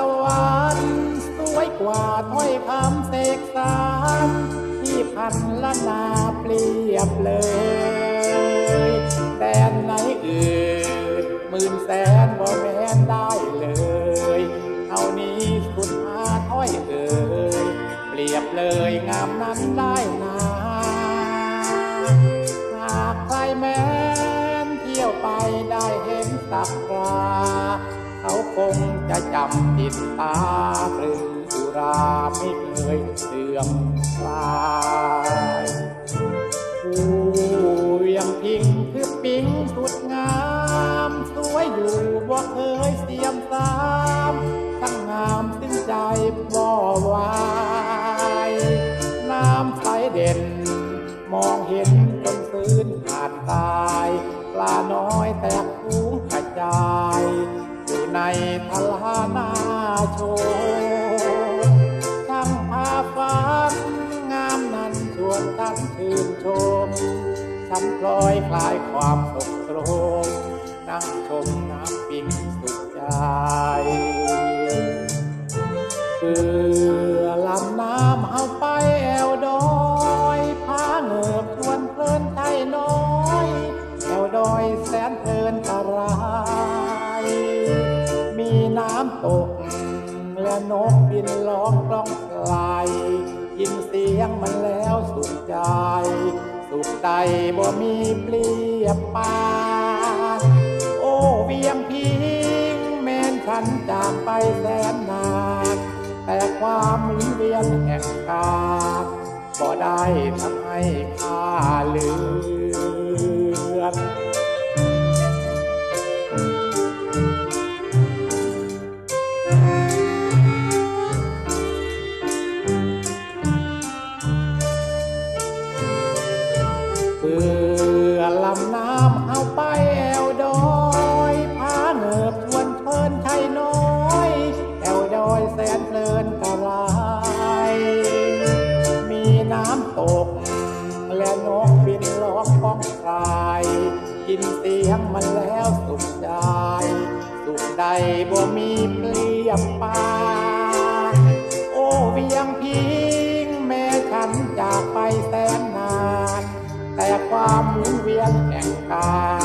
สวรรค์สวยกว่าถ้อยคำเสกสาร ที่พันละนาเปรียบเลยแดนไหนอื่นหมื่นแสนบ่แม้นได้เลยเท่านี้สุดหาถ้อยเอ่ยเปรียบเลยงามนั้นได้นาหากใครแม้นเที่ยวไปได้เห็นสักครา เขาคงจะจำติดตาตรึงสุราไม่เคยเสื่อมคลายผู้ยังพิงคือปิงสุดงาม สวยอยู่บ่เคยเสียมสามทั้งงามสิ้นใจบ่วายน้ำใสเด่น มองเห็นจนฟื้นขาดตาย ปลาน้อยแตกฟูงกระจาย ในพลานาโชว์ช่างภาฝันงามนั้นชวนทั้งชื่นชมฉันพลอยคลายความสกโครมนั่งชมน้ำปิงสุดใจคือ น้ำตก และนกบินร้องกล้องไกลยินเสียงมันแล้วสุขใจ สุขใดบ่มีเปรียบปานโอ้เวียงพิงแม้นฉันจากไปแสนนานแต่ความหมุนเวียนแห่งกาลก็ได้ทำให้ข้าลือ เบื่อลำน้ำเอาไปแอวดอยพาเงือบชวนเพลินไทยน้อยแอวดอยแสนเพลินกระไรมีน้ำตก และนกบินร้องก้องคลายกินเสียงมันแล้วสุขใจสุขใดบ่มีเปรียบป แ